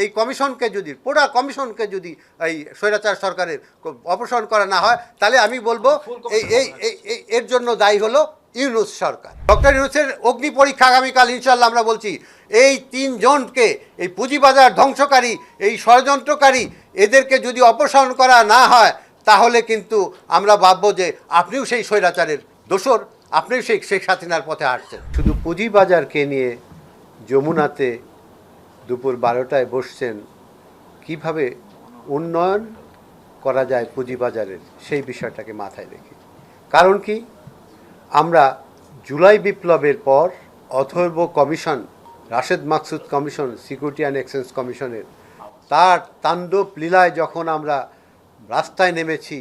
এই কমিশনকে যদি পুরা কমিশনকে যদি এই স্বৈরাচার সরকারের অপসারণ করা না হয় তাহলে আমি বলব এই এই এর জন্য দায়ী হলো ইউনুস সরকার। ডক্টর ইউনুসের অগ্নি পরীক্ষা আগামীকাল ইনশাল্লাহ আমরা বলছি এই তিনজনকে এই পুঁজিবাজার ধ্বংসকারী এই ষড়যন্ত্রকারী এদেরকে যদি অপসারণ করা না হয় তাহলে কিন্তু আমরা ভাববো যে আপনিও সেই স্বৈরাচারের দোসর আপনিও সেই শেখ হাসিনার পথে হাঁটছেন শুধু পুঁজিবাজারকে নিয়ে যমুনাতে দুপুর বারোটায় বসছেন, কীভাবে উন্নয়ন করা যায় পুঁজিবাজারের সেই বিষয়টাকে মাথায় রেখে। কারণ কি? আমরা জুলাই বিপ্লবের পর অথর্ব commission, Rashed Maksud commission, security and exchange কমিশনের তার তাণ্ডব লীলায় যখন আমরা রাস্তায় নেমেছি,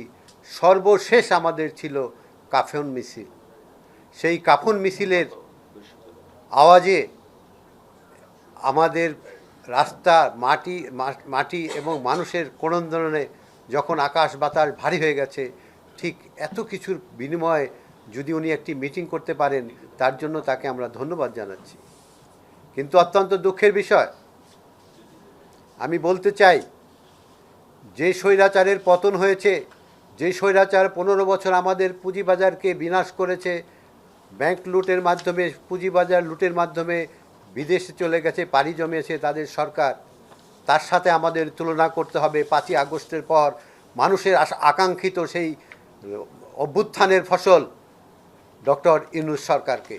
সর্বশেষ আমাদের ছিল কাফন মিছিল। সেই কাফন মিছিলের আওয়াজে আমাদের রাস্তা, মাটি মাটি এবং মানুষের ক্রন্দনে যখন আকাশ বাতাস ভারী হয়ে গেছে, ঠিক এত কিছুর বিনিময়ে যদি উনি একটি মিটিং করতে পারেন, তার জন্য তাকে আমরা ধন্যবাদ জানাচ্ছি। কিন্তু অত্যন্ত দুঃখের বিষয়, আমি বলতে চাই, যে স্বৈরাচারের পতন হয়েছে, যে স্বৈরাচার পনেরো বছর আমাদের পুঁজিবাজারকে বিনাশ করেছে ব্যাংক লুটের মাধ্যমে, পুঁজিবাজার লুটের মাধ্যমে বিদেশে চলে গেছে, পাড়ি জমিয়েছে তাদের সরকার। তার সাথে আমাদের তুলনা করতে হবে, পাঁচই আগস্টের পর মানুষের আকাঙ্ক্ষিত সেই অভ্যুত্থানের ফসল ডক্টর ইউনুস সরকারকে।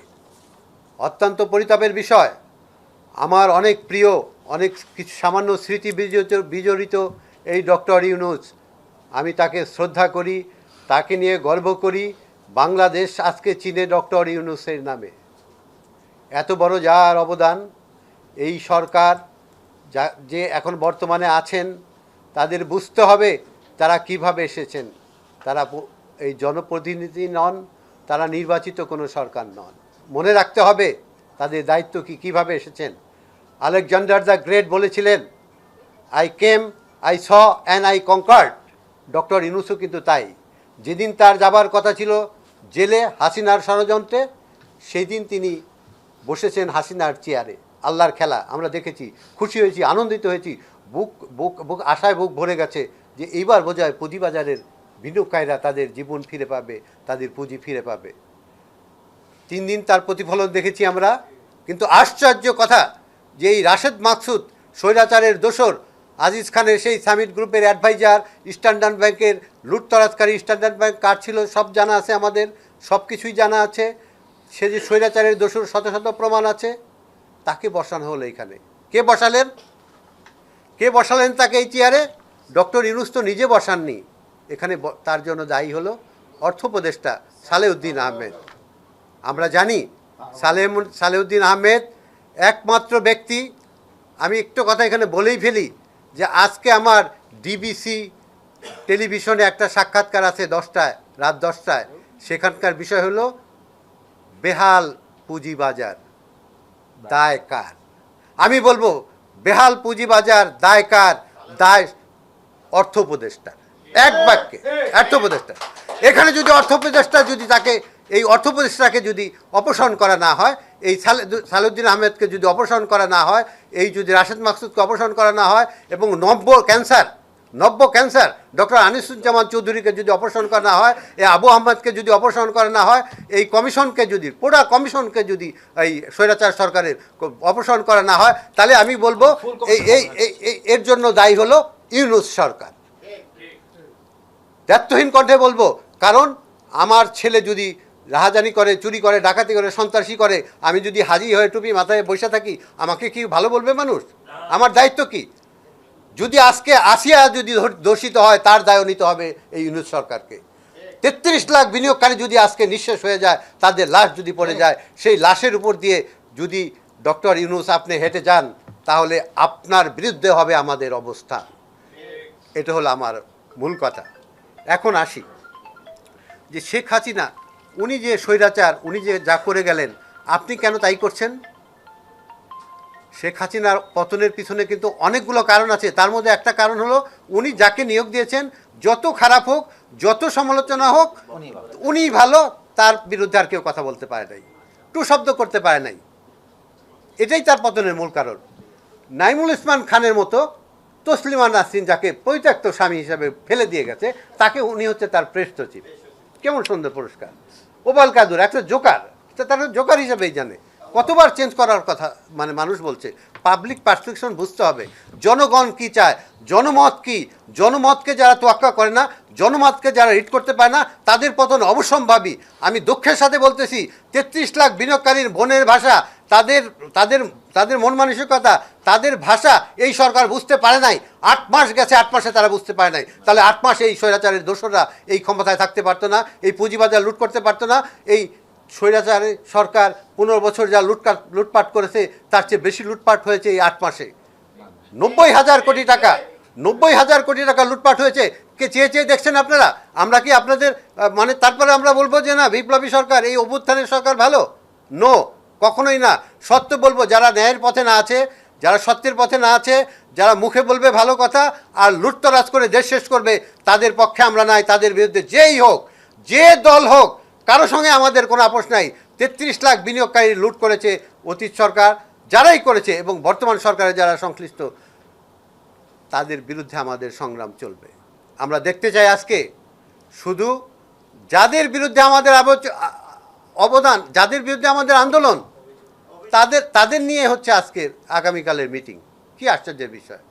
অত্যন্ত পরিতাপের বিষয়। আমার অনেক প্রিয়, অনেক কিছু সামান্য স্মৃতি বিজড়িত এই ডক্টর ইউনুস। আমি তাকে শ্রদ্ধা করি, তাকে নিয়ে গর্ব করি। বাংলাদেশ আজকে চীনে ডক্টর ইউনুসের নামে। এত বড় যার অবদান, এই সরকার যা, যে এখন বর্তমানে আছেন, তাদের বুঝতে হবে তারা কীভাবে এসেছেন। তারা এই জনপ্রতিনিধি নন, তারা নির্বাচিত কোনো সরকার নন। মনে রাখতে হবে তাদের দায়িত্ব কি, কীভাবে এসেছেন। আলেকজান্ডার দ্য গ্রেট বলেছিলেন I came I saw and I conquered doctor ইনুসু কিন্তু তাই। যেদিন তার যাবার কথা ছিল, জেলে হাসিনার ষড়যন্ত্রে, সেদিন তিনি বসেছেন হাসিনার চেয়ারে। আল্লাহর খেলা। আমরা দেখেছি, খুশি হয়েছি, আনন্দিত হয়েছি। বুক বুক বুক, আশায় বুক ভরে গেছে যে এইবার বোঝায় পুঁজিবাজারের বিনিয়োগকারীরা তাদের জীবন ফিরে পাবে, তাদের পুঁজি ফিরে পাবে। তিন দিন তার প্রতিফলন দেখেছি আমরা। কিন্তু আশ্চর্য কথা যে এই রাশেদ মাকসুদ, স্বৈরাচারের দোসর, আজিজ খানের সেই সামিট গ্রুপের অ্যাডভাইজার, স্ট্যান্ডার্ড ব্যাংকের লুট লুটতরাজকারী স্ট্যান্ডার্ড ব্যাংক কার ছিল সব জানা আছে আমাদের সব কিছুই জানা আছে। সে যে স্বৈরাচারের দোসর শত শত প্রমাণ আছে, তাকে বসানো হলো এখানে। কে বসালেন? কে বসালেন তাকে এই চেয়ারে ডক্টর ইউনুস তো নিজে বসাননি। এখানে তার জন্য দায়ী হলো অর্থ উপদেষ্টা সালেউদ্দিন আহমেদ। আমরা জানি সালেম সালেউদ্দিন আহমেদ একমাত্র ব্যক্তি। আমি একটু কথা এখানে বলেই ফেলি যে আজকে আমার ডিবিসি টেলিভিশনে একটা সাক্ষাৎকার আছে দশটায়, রাত দশটায়। সেখানকার বিষয় হলো বেহাল পুঁজিবাজার দায় কার আমি বলব বেহাল পুঁজিবাজার দায় কার দায় অর্থ উপদেষ্টার এক বাক্যে অর্থ উপদেষ্টা। এখানে যদি অর্থ উপদেষ্টা যদি তাকে এই অর্থ উপদেষ্টাকে যদি অপসারণ করা না হয় এই সালুদ্দিন আহমেদকে যদি অপসারণ করা না হয় এই যদি রাশেদ মাকসুদকে অপসারণ করা না হয় এবং নব্য ক্যান্সার নব্য ক্যান্সার। ডক্টর আনিসুজ্জামান চৌধুরীকে যদি অপসারণ করা না হয় এই আবু আহমদকে যদি অপসারণ করা না হয় এই কমিশনকে যদি পুরা কমিশনকে যদি এই স্বৈরাচার সরকারের অপসারণ করা না হয় তাহলে আমি বলব এই এই এই- এই এর জন্য দায়ী হলো ইউনুস সরকার। দায়িত্বহীন কণ্ঠে বলব কারণ আমার ছেলে যদি রাহাজানি করে চুরি করে ডাকাতি করে সন্ত্রাসী করে আমি যদি হাজি হয়ে টুপি মাথায় বসে থাকি আমাকে কি ভালো বলবে মানুষ? আমার দায়িত্ব কি? যদি আজকে আসিয়া যদি দোষিত হয়, তার দায় নিতে হবে এই ইউনুস সরকারকে। তেত্রিশ লাখ বিনিয়োগকারী যদি আজকে নিঃশেষ হয়ে যায়, তাদের লাশ যদি পড়ে যায়, সেই লাশের উপর দিয়ে যদি ডক্টর ইউনুস আপনি হেঁটে যান, তাহলে আপনার বিরুদ্ধে হবে আমাদের অবস্থা। এটা হলো আমার মূল কথা। এখন আসি। যে শেখ হাসিনা, উনি যে স্বৈরাচার, উনি যে যা করে গেলেন, আপনি কেন তাই করছেন? শেখ হাসিনার পতনের পিছনে কিন্তু অনেকগুলো কারণ আছে। তার মধ্যে একটা কারণ হলো উনি যাকে নিয়োগ দিয়েছেন যত খারাপ হোক যত সমালোচনা হোক উনি ভালো। তার বিরুদ্ধে আর কেউ কথা বলতে পারে নাই। টু শব্দ করতে পারে নাই। এটাই তার পতনের মূল কারণ। নাইমুল ইসমান খানের মতো তসলিমা নাসরিন যাকে পরিত্যক্ত স্বামী হিসাবে ফেলে দিয়ে গেছে তাকে উনি হচ্ছে তার প্রেস সচিব কেমন সুন্দর পুরস্কার। ওবাল কাদুর একটা জোকার। তার জোকার হিসাবেই জানে। কতবার চেঞ্জ করার কথা মানে মানুষ বলছে। পাবলিক পারসেপশন বুঝতে হবে। জনগণ কি চায়? জনমত কি? জনমতকে যারা তোয়াক্কা করে না, জনমতকে যারা রিড করতে পারে না, তাদের পতন অবসম্ভাবী আমি দুঃখের সাথে বলতেছি, তেত্রিশ লাখ বিনিয়োগকারীর বোনের ভাষা, তাদের তাদের তাদের মন মানসিকতা, তাদের ভাষা এই সরকার বুঝতে পারে নাই। আট মাস গেছে, আট মাসে তারা বুঝতে পারে নাই। তাহলে আট মাস এই স্বৈরাচারের দোষরা এই ক্ষমতায় থাকতে পারতো না, এই পুঁজিবাজার লুট করতে পারতো না, এই স্বৈরাচারে সরকার পনেরো বছর যা লুটকাট লুটপাট করেছে, তার চেয়ে বেশি লুটপাট হয়েছে এই আট মাসে। নব্বই হাজার কোটি টাকা, নব্বই হাজার কোটি টাকা লুটপাট হয়েছে। কে চেয়ে চেয়ে দেখছেন আপনারা? আমরা কি আপনাদের মানে তারপরে আমরা বলব যে না, বিপ্লবী সরকার, এই অভ্যুত্থানের সরকার ভালো? নো, কখনোই না। সত্য বলব, যারা ন্যায়ের পথে না আছে, যারা সত্যের পথে না আছে, যারা মুখে বলবে ভালো কথা আর লুটতরাজ করে দেশ শেষ করবে, তাদের পক্ষে আমরা নাই, তাদের বিরুদ্ধে যেই হোক, যে দল হোক কারও সঙ্গে আমাদের কোনো আপোষ নাই। তেত্রিশ লাখ বিনিয়োগকারী লুট করেছে অতীত সরকার, যারাই করেছে এবং বর্তমান সরকারে যারা সংশ্লিষ্ট, তাদের বিরুদ্ধে আমাদের সংগ্রাম চলবে। আমরা দেখতে চাই আজকে শুধু যাদের বিরুদ্ধে আমাদের অবদান, যাদের বিরুদ্ধে আমাদের আন্দোলন, তাদের তাদের নিয়ে হচ্ছে আজকের আগামীকালের মিটিং। কি আশ্চর্যের বিষয়।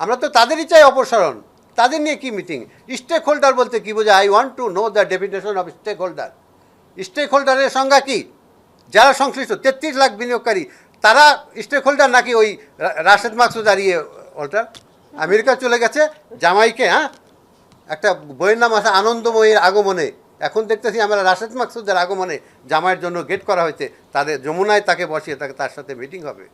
আমরা তো তাদেরই চাই অপসারণ। তাদের নিয়ে কি মিটিং? স্টেক হোল্ডার বলতে কি বোঝায়? I want to know the definition of stakeholder stake হোল্ডারের সংজ্ঞা কি? যারা সংশ্লিষ্ট, তেত্রিশ লাখ বিনিয়োগকারী, তারা স্টেক হোল্ডার নাকি ওই রাশেদ মাকসুদ আর ইয়ে হোল্ডার আমেরিকা চলে গেছে, জামাইকে হ্যাঁ? একটা বইয়ের নাম আছে, আনন্দময়ীর আগমনে। এখন দেখতেছি আমরা রাশেদ মাকসুদের আগমনে জামাইয়ের জন্য গেট করা হয়েছে, তাদের যমুনায় তাকে বসিয়ে তাকে তার সাথে মিটিং হবে।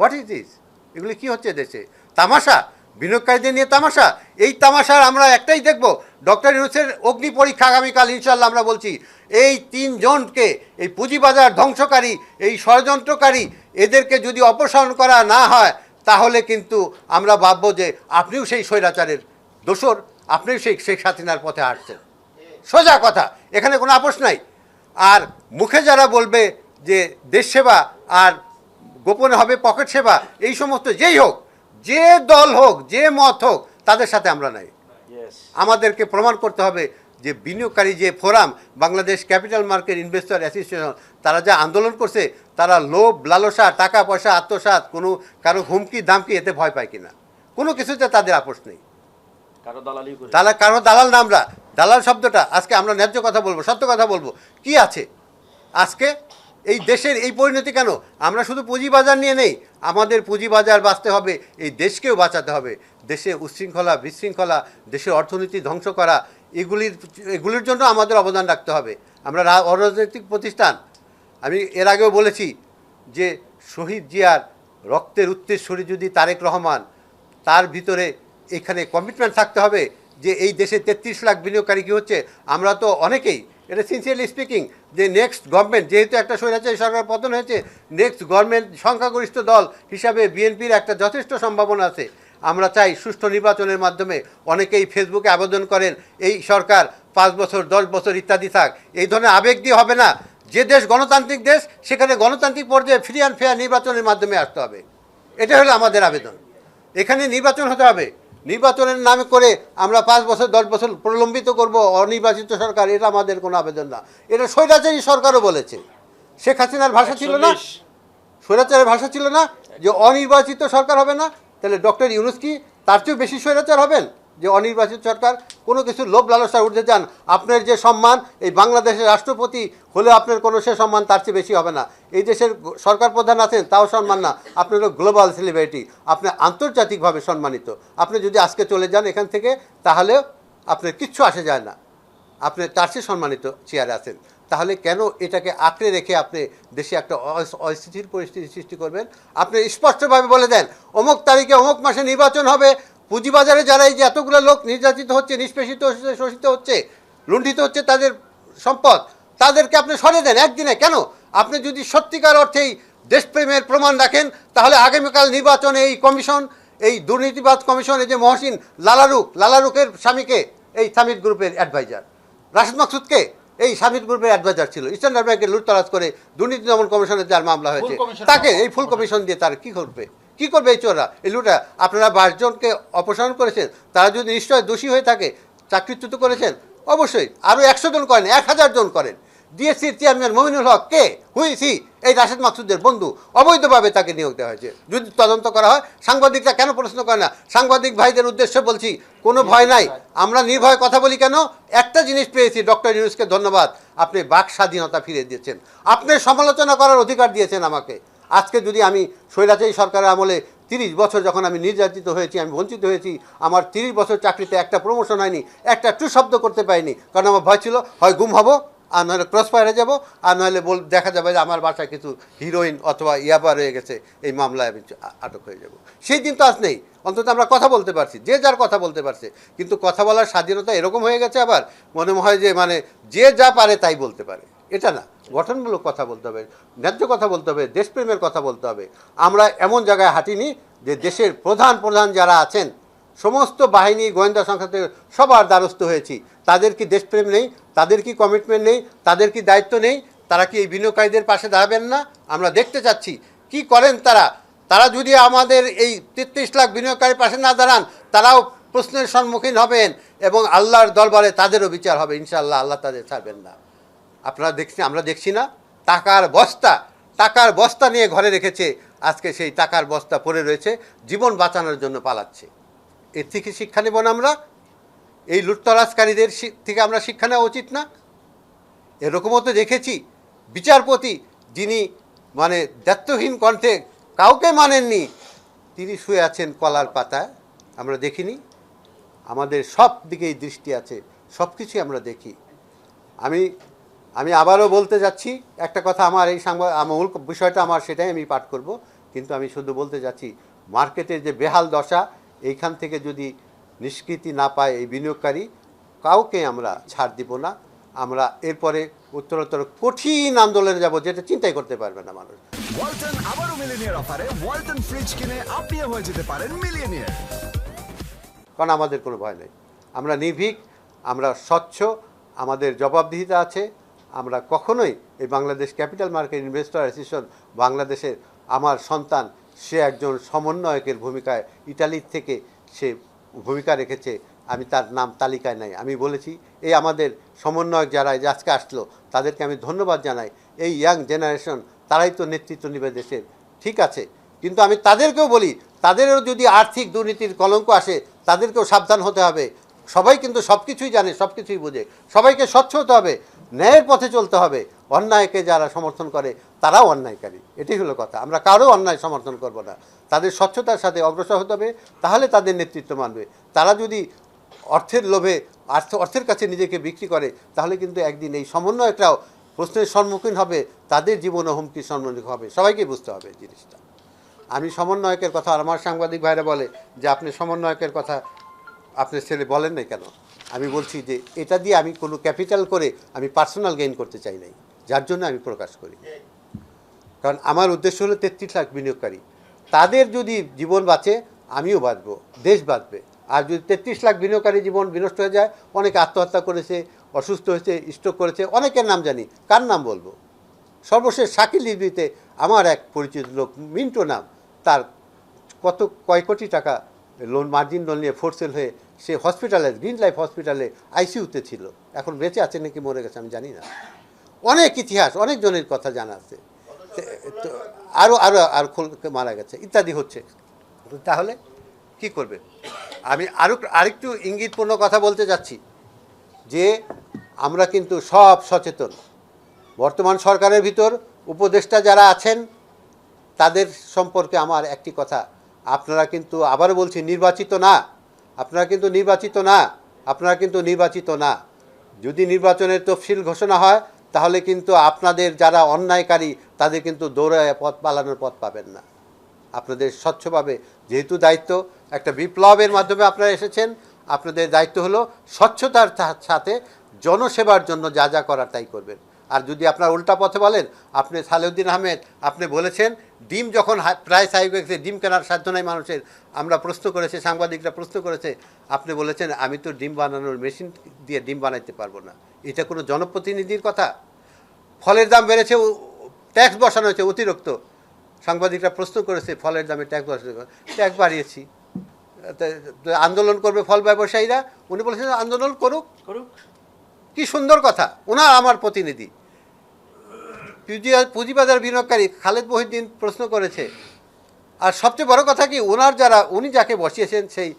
হোয়াট ইজ দিস এগুলি কী হচ্ছে দেশে? তামাশা, বিনিয়োগকারীদের নিয়ে তামাশা। এই তামাশার আমরা একটাই দেখব, ডক্টর ইউনুসের অগ্নি পরীক্ষা আগামীকাল ইনশাল্লাহ আমরা বলছি। এই তিনজনকে এই পুঁজিবাজার ধ্বংসকারী এই ষড়যন্ত্রকারী এদেরকে যদি অপসারণ করা না হয় তাহলে কিন্তু আমরা ভাববো যে আপনিও সেই স্বৈরাচারের দোসর আপনিও সেই শেখ হাসিনার পথে হাঁটছেন। সোজা কথা এখানে কোনো আপোষ নাই। আর মুখে যারা বলবে যে দেশ সেবা আর গোপনে হবে পকেট সেবা এই সমস্ত যেই হোক যে দল হোক যে মত হোক তাদের সাথে আমরা নাই। আমাদেরকে প্রমাণ করতে হবে যে বিনিয়োগকারী যে forum Bangladesh capital market investor association তারা যা আন্দোলন করছে তারা লোভ লালসা টাকা পয়সা আত্মসাৎ কোনো কারও হুমকি দামকি এতে ভয় পায় কিনা। কোনো কিছুতে তাদের আপোষ নেই। কারও দালালি করে। দালাল কারও দালাল না আমরা। দালাল শব্দটা আজকে আমরা ন্যায্য কথা বলব সত্য কথা বলব। কি আছে? আজকে এই দেশের এই পরিণতি কেন? আমরা শুধু পুঁজিবাজার নিয়ে নেই। আমাদের পুঁজিবাজার বাঁচতে হবে এই দেশকেও বাঁচাতে হবে। দেশে উচ্ছৃঙ্খলা বিশৃঙ্খলা দেশের অর্থনীতি ধ্বংস করা এগুলির এগুলির জন্য আমাদের অবদান রাখতে হবে। আমরা অরাজনৈতিক প্রতিষ্ঠান, আমি এর আগেও বলেছি যে শহীদ জিয়ার রক্তের উত্তরস্বরী যদি তারেক রহমান তার ভিতরে এখানে কমিটমেন্ট থাকতে হবে যে এই দেশে তেত্রিশ লাখ বিনিয়োগকারী কী হচ্ছে, আমরা তো অনেকেই, এটা সিনসিয়ারলি স্পিকিং যে নেক্সট গভর্নমেন্ট যেহেতু একটা স্বৈরাচারী সরকার পতন হয়েছে নেক্সট গভর্নমেন্ট সংখ্যাগরিষ্ঠ দল হিসাবে বিএনপির একটা যথেষ্ট সম্ভাবনা আছে। আমরা চাই সুষ্ঠু নির্বাচনের মাধ্যমে অনেকেই ফেসবুকে আবেদন করেন এই সরকার পাঁচ বছর দশ বছর ইত্যাদি থাক। এই ধরনের আবেগ দিয়ে হবে না। যে দেশ গণতান্ত্রিক দেশ সেখানে গণতান্ত্রিক পর্যায়ে ফ্রি অ্যান্ড ফেয়ার নির্বাচনের মাধ্যমে আসতে হবে। এটা হলো আমাদের আবেদন। এখানে নির্বাচন হতে হবে। নির্বাচনের নামে করে আমরা পাঁচ বছর দশ বছর প্রলম্বিত করব অনির্বাচিত সরকার এটা আমাদের কোনো আবেদন না। এটা স্বৈরাচারী সরকারও বলেছে। শেখ হাসিনার ভাষা ছিল না। স্বৈরাচারের ভাষা ছিল না যে অনির্বাচিত সরকার হবে না। তাহলে ডক্টর ইউনুস কি তার চেয়েও বেশি স্বৈরাচার হবেন? যে অনির্বাচিত সরকার কোনো কিছু লোভ লালসার উঠতে চান, আপনার যে সম্মান, এই বাংলাদেশের রাষ্ট্রপতি হলে আপনার কোনো সে সম্মান তার চেয়ে বেশি হবে না। এই দেশের সরকার প্রধান আছেন, তাও সম্মান না। আপনার গ্লোবাল সেলিব্রিটি, আপনি আন্তর্জাতিকভাবে সম্মানিত। আপনি যদি আজকে চলে যান এখান থেকে, তাহলে আপনার কিচ্ছু আসে যায় না। আপনি তার চেয়ে সম্মানিত চেয়ারে আছেন। তাহলে কেন এটাকে আঁকড়ে রেখে আপনি দেশে একটা অস্থিতির পরিস্থিতি সৃষ্টি করবেন? আপনি স্পষ্টভাবে বলে দেন, অমুক তারিখে অমুক মাসে নির্বাচন হবে, পুঁজিবাজারে যারা এই যে এতগুলো লোক নির্যাতিত হচ্ছে, নিষ্পেষিত হচ্ছে, শোষিত হচ্ছে, লুণ্ঠিত হচ্ছে তাদের সম্পদ, তাদেরকে আপনি সরিয়ে দেন একদিনে, কেন? আপনি যদি সত্যিকার অর্থেই দেশপ্রেমের প্রমাণ রাখেন, তাহলে আগামীকাল নির্বাচনে এই কমিশন, এই দুর্নীতিবাদ কমিশন, এই যে মহসিন লালারুক লালারুকের স্বামীকে, এই সামিট গ্রুপের অ্যাডভাইজার রাশেদ মাকসুদকে এই সাবিত গ্রুপের অ্যাডভাইজার ছিল। স্ট্যান্ডার্ড ব্যাংকের লুটতরাজ করে দুর্নীতি দমন কমিশনের যার মামলা হয়েছে। তাকে এই ফুল কমিশন দিয়ে তার কি করবে? কি করবে এই চোররা? এই লুটা আপনারা বাইশজনকে অপসারণ করেছেন তারা যদি নিশ্চয় দোষী হয়ে থাকে চাকরিচ্যুত করেছেন অবশ্যই। আরও একশো জন করেন এক হাজার জন করেন। ডিএসসির চেয়ারম্যান মমিনুল হক কে? হুইসি এই রাশেদ মাকসুদের বন্ধু। অবৈধভাবে তাকে নিয়োগ দেওয়া হয়েছে। যদি তদন্ত করা হয়, সাংবাদিকরা কেন প্রশ্ন করে না? সাংবাদিক ভাইদের উদ্দেশ্যে বলছি, কোনো ভয় নাই। আমরা নির্ভয় কথা বলি কেন? একটা জিনিস পেয়েছি, ডক্টর ইউনুসকে ধন্যবাদ। আপনি বাক স্বাধীনতা ফিরে দিয়েছেন। আপনি সমালোচনা করার অধিকার দিয়েছেন আমাকে। আজকে যদি আমি স্বৈরাচারী সরকারের আমলে তিরিশ বছর যখন আমি নির্যাতিত হয়েছি, আমি বঞ্চিত হয়েছি, আমার তিরিশ বছর চাকরিতে একটা প্রমোশন হয়নি, একটা টু শব্দ করতে পারিনি, কারণ আমার ভয় ছিল, হয় গুম হব আর নাহলে ক্রস ফায়ারে যাব, আর নাহলে বল, দেখা যাবে যে আমার বাসায় কিছু হিরোইন অথবা ইয়াবা রয়ে গেছে, এই মামলায় আমি আটক হয়ে যাব। সেই দিন তো আজ নেই। অন্তত আমরা কথা বলতে পারছি, যে যার কথা বলতে পারছে। কিন্তু কথা বলার স্বাধীনতা এরকম হয়ে গেছে আবার, মনে হয় যে মানে যে যা পারে তাই বলতে পারে। এটা না। গঠনমূলক কথা বলতে হবে, ন্যায্য কথা বলতে হবে, দেশপ্রেমের কথা বলতে হবে। আমরা এমন জায়গায় হাঁটিনি যে দেশের প্রধান প্রধান যারা আছেন, সমস্ত বাহিনী, গোয়েন্দা সংস্থা সবার দ্বারস্থ হয়েছি। তাদের কি দেশপ্রেম নেই? তাদের কি কমিটমেন্ট নেই? তাদের কি দায়িত্ব নেই? তারা কি এই বিনিয়োগকারীদের পাশে দাঁড়াবেন না? আমরা দেখতে চাচ্ছি। কি করেন তারা? তারা যদি আমাদের এই তেত্রিশ লাখ বিনিয়োগকারীর পাশে না দাঁড়ান, তারাও প্রশ্নের সম্মুখীন হবেন এবং আল্লাহর দরবারে তাদেরও বিচার হবে। ইনশাআল্লাহ আল্লাহ তাদের ছাড়বেন না। আপনারা দেখছি, আমরা দেখছি না? টাকার বস্তা টাকার বস্তা নিয়ে ঘরে রেখেছে। আজকে সেই টাকার বস্তা পড়ে রয়েছে। জীবন বাঁচানোর জন্য পালাচ্ছে। এর থেকে শিক্ষা নেব না আমরা। এই লুটতরাজকারীদের থেকে আমরা শিক্ষা নেওয়া উচিত না। এরকমও তো দেখেছি বিচারপতি যিনি মানে দায়িত্বহীন কণ্ঠে কাউকে মানেননি, তিনি শুয়ে আছেন কলার পাতায়, আমরা দেখিনি। আমাদের সব দিকেই দৃষ্টি আছে, সব কিছুই আমরা দেখি। আমি আমি আবারও বলতে যাচ্ছি, একটা কথা আমার এই সাংবাদ মূল বিষয়টা আমার সেটাই আমি পাঠ করব, কিন্তু আমি শুধু বলতে যাচ্ছি, মার্কেটের যে বেহাল দশা, এইখান থেকে যদি নিষ্কৃতি না পায় এই বিনিয়োগকারী কাউকে আমরা ছাড় দিব না। আমরা এরপরে উত্তরোত্তর কঠিন আন্দোলনে যাব যেটা চিন্তাই করতে পারবে না মানুষ। ওয়ালটন আবারও মিলিনিয়ার অফারে। ওয়ালটন ফ্রিজ কিনে আপনিও হয়ে যেতে পারেন মিলিয়নিয়ার। কারণ আমাদের কোনো ভয় নেই। আমরা নির্ভীক আমরা স্বচ্ছ আমাদের জবাবদিহিতা আছে। আমরা কখনোই এই Bangladesh capital market investor association বাংলাদেশের আমার সন্তান সে একজন সমন্বয়কের ভূমিকায় ইটালির থেকে সে ভূমিকা রেখেছে, আমি তার নাম তালিকায় নাই। আমি বলেছি, এই আমাদের সমন্বয়ক যারা আজকে আসলো, তাদেরকে আমি ধন্যবাদ জানাই। এই ইয়াং জেনারেশন, তারাই তো নেতৃত্ব নেবে দেশের। ঠিক আছে, কিন্তু আমি তাদেরকেও বলি, তাদেরও যদি আর্থিক দুর্নীতির কলঙ্ক আসে, তাদেরকেও সাবধান হতে হবে। সবাই কিন্তু সব কিছুই জানে সব কিছুই বোঝে। সবাইকে স্বচ্ছ হতে হবে, ন্যায়ের পথে চলতে হবে। অন্যায়কে যারা সমর্থন করে, তারাও অন্যায়কারী। এটাই হলো কথা। আমরা কারও অন্যায় সমর্থন করব না। তাদের স্বচ্ছতার সাথে অগ্রসর হতে হবে, তাহলে তাদের নেতৃত্ব মানবে। তারা যদি অর্থের লোভে, অর্থ, অর্থের কাছে নিজেকে বিক্রি করে, তাহলে কিন্তু একদিন এই সমন্বয়করাও প্রশ্নের সম্মুখীন হবে, তাদের জীবনও হুমকির সম্মুখীন হবে। সবাইকে বুঝতে হবে জিনিসটা। আমি সমন্বয়কের কথা আমার সাংবাদিক ভাইরা বলে যে, আপনি সমন্বয়কের কথা আপনার ছেলে বলেন নাই কেন? আমি বলছি যে, এটা দিয়ে আমি কোনো ক্যাপিটাল করে আমি পার্সোনাল গেইন করতে চাই নাই। যার জন্য আমি প্রকাশ করি। কারণ আমার উদ্দেশ্য হলো তেত্রিশ লাখ বিনিয়োগকারী। তাদের যদি জীবন বাঁচে, আমিও বাঁচবো, দেশ বাঁচবে। আর যদি তেত্রিশ লাখ বিনিয়োগকারী জীবন বিনষ্ট হয়ে যায়, অনেকে আত্মহত্যা করেছে, অসুস্থ হয়েছে স্ট্রোক করেছে, অনেকের নাম জানি, কার নাম বলব? সর্বশেষ শাকিল লিবিতে আমার এক পরিচিত লোক, মিন্টো নাম, তার কত, কয় কোটি টাকা লোন মার্জিন লোন নিয়ে ফোরসেল হয়ে সে হসপিটালে গ্রিন লাইফ হসপিটালে আইসিইউতে ছিল। এখন বেঁচে আছে নাকি, মরে গেছে, আমি জানি না। অনেক ইতিহাস অনেক জনের কথা জানা আছে। তো আরও আরও আর মারা গেছে ইত্যাদি হচ্ছে। তাহলে কি করবে? আমি আরও আরেকটু ইঙ্গিতপূর্ণ কথা বলতে যাচ্ছি যে আমরা কিন্তু সব সচেতন। বর্তমান সরকারের ভিতর উপদেষ্টা যারা আছেন তাদের সম্পর্কে আমার একটি কথা। আপনারা কিন্তু আবারও বলছি নির্বাচিত না। আপনারা কিন্তু নির্বাচিত না। আপনারা কিন্তু নির্বাচিত না। যদি নির্বাচনের তফসিল ঘোষণা হয় তাহলে কিন্তু আপনাদের যারা অন্যায়কারী, তাদের কিন্তু দৌড়ায় পথ পালানোর পথ পাবেন না। আপনাদের স্বচ্ছভাবে যেহেতু দায়িত্ব, একটা বিপ্লবের মাধ্যমে আপনারা এসেছেন, আপনাদের দায়িত্ব হলো স্বচ্ছতার সাথে জনসেবার জন্য যা যা করার তাই করবেন। আর যদি আপনার উল্টা পথে বলেন, আপনি সালেউদ্দিন আহমেদ, আপনি বলেছেন, ডিম যখন প্রায় হাই গেছে, ডিম কেনার সাধ্য নাই মানুষের। আমরা প্রশ্ন করেছি, সাংবাদিকরা প্রশ্ন করেছে, আপনি বলেছেন, আমি তো ডিম বানানোর মেশিন দিয়ে ডিম বানাইতে পারব না। এটা কোনো জনপ্রতিনিধির কথা। ফলের দাম বেড়েছে ট্যাক্স বসানো হয়েছে, অতিরিক্ত। সাংবাদিকরা প্রশ্ন করেছে, ফলের দামে ট্যাক্স বসানো ট্যাক্স বাড়িয়েছি। আন্দোলন করবে ফল ব্যবসায়ীরা, উনি বলেছেন, আন্দোলন করুক। করুক। কি সুন্দর কথা। ওনার আমার প্রতিনিধি। পুঁজি- পুঁজিবাজার বিনিয়োগকারী খালেদ মহিউদ্দিন প্রশ্ন করেছে, আর সবচেয়ে বড় কথা কি ওনার যারা উনি যাকে বসিয়েছেন সেই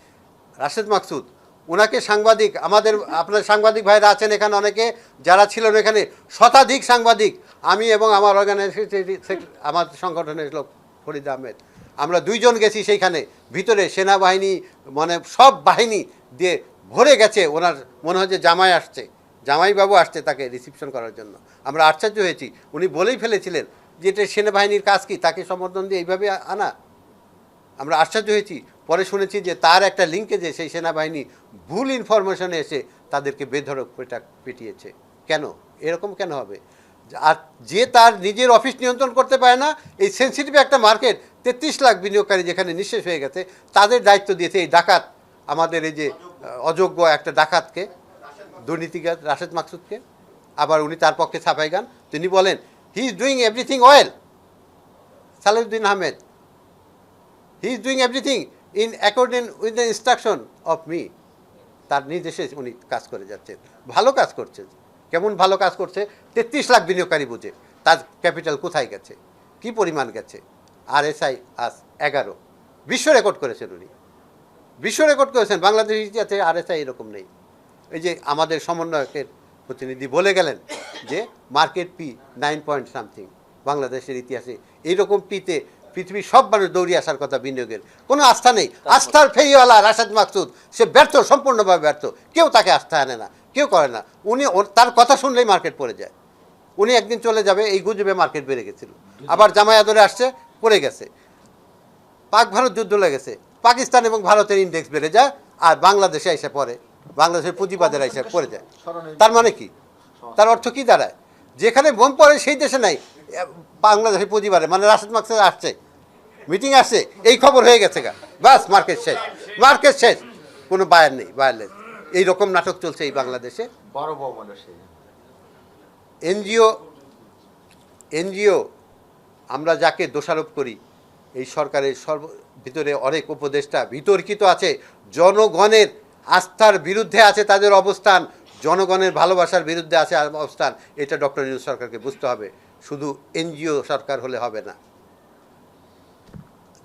রাশেদ মাকসুদ ওনাকে সাংবাদিক, আমাদের আপনার সাংবাদিক ভাইরা আছেন এখানে অনেকে, যারা ছিলেন এখানে শতাধিক সাংবাদিক, আমি এবং আমার অর্গানাইজেশন আমার সংগঠনের লোক ফরিদ আহমেদ। আমরা দুইজন গেছি সেইখানে, ভিতরে সেনাবাহিনী মানে সব বাহিনী দিয়ে ভরে গেছে, ওনার মনে হয় যে জামাই আসছে। জামাইবাবু আসছে তাকে রিসিপশন করার জন্য। আমরা আশ্চর্য হয়েছি। উনি বলেই ফেলেছিলেন যে এটা সেনাবাহিনীর কাজ কি? তাকে সমর্থন দিয়ে এইভাবে আনা। আমরা আশ্চর্য হয়েছি। পরে শুনেছি যে তার একটা লিঙ্কেজে সেই সেনাবাহিনী ভুল ইনফরমেশনে এসে তাদেরকে বেধড়ক পেটা পিটিয়েছে। কেন? এরকম কেন হবে? আর যে তার নিজের অফিস নিয়ন্ত্রণ করতে পারে না, এই সেন্সিটিভ একটা মার্কেট তেত্রিশ লাখ বিনিয়োগকারী যেখানে নিঃশেষ হয়ে গেছে, তাদের দায়িত্ব দিয়েছে এই ডাকাত। আমাদের এই যে অযোগ্য একটা ডাকাতকে দুর্নীতিগার রাশেদ মাকসুদকে, আবার উনি তার পক্ষে ছাপাই গান। তিনি বলেন he is doing everything well Salahuddin Ahmed he is doing everything in according with the instruction of me তার নির্দেশে উনি কাজ করে যাচ্ছেন। ভালো কাজ করছেন কেমন ভালো কাজ করছে? তেত্রিশ লাখ বিনিয়োগকারী বুঝে। তার ক্যাপিটাল কোথায় গেছে? কি পরিমাণ গেছে? আর এস আই আস এগারো। বিশ্ব রেকর্ড করেছেন উনি। বিশ্ব রেকর্ড করেছেন। বাংলাদেশ ইতিহাসে আর এস আই এরকম নেই। এই যে আমাদের সমন্বয়কের প্রতিনিধি বলে গেলেন যে market P nine point something বাংলাদেশের ইতিহাসে এইরকম পিতে পৃথিবীর সব মানুষ দৌড়িয়ে আসার কথা বিনিয়োগের। কোনো আস্থা নেই। আস্থার ফেরিওয়ালা রাশাদ মাকসুদ সে ব্যর্থ সম্পূর্ণভাবে ব্যর্থ। কেউ তাকে আস্থা আনে না কেউ করে না। উনি তার কথা শুনলেই মার্কেট পড়ে যায়। উনি একদিন চলে যাবে এই গুজবে মার্কেট বেড়ে গেছিল। আবার জামাই আদরে আসছে পড়ে গেছে। পাক ভারত যুদ্ধ লেগেছে। পাকিস্তান এবং ভারতের ইন্ডেক্স বেড়ে যায় আর বাংলাদেশে এসে পড়ে। বাংলাদেশের পুঁজিবাজারে এসে পড়ে যায়। তার মানে কি? তার অর্থ কি দাঁড়ায়? যেখানে বোম পড়ে সেই দেশে নাই। বাংলাদেশের পুঁজিবারে মানে রাশেদ মাকসাদ আসছে। মিটিং আসছে এই খবর হয়ে গেছে গা। বাস মার্কেট শেষ। মার্কেট শেষ। কোনো বায়ার নেই বায়ারলেস এই রকম নাটক চলছে এই বাংলাদেশে। এনজিও এনজিও আমরা যাকে দোষারোপ করি এই সরকারের সর্ব ভিতরে অনেক উপদেষ্টা বিতর্কিত আছে। জনগণের আস্থার বিরুদ্ধে আছে তাদের অবস্থান, জনগণের ভালোবাসার বিরুদ্ধে আছে অবস্থান, এটা ডক্টর নিউজ সরকারকে বুঝতে হবে। শুধু এনজিও সরকার হলে হবে না।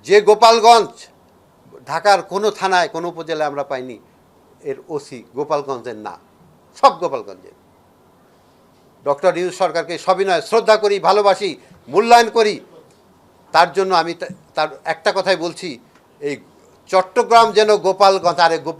যে গোপালগঞ্জ, ঢাকার কোনো থানায়, কোনো উপজেলায় আমরা পাইনি, এর ওসি গোপালগঞ্জের না, সব গোপালগঞ্জের। ডক্টর ইউজ সরকারকে সবিনয়, শ্রদ্ধা করি, ভালোবাসি, মূল্যায়ন করি, তার জন্য আমি তার একটা কথাই বলছি, এই চট্টগ্রাম যেন গোপালগঞ্জ, আরে গোপাল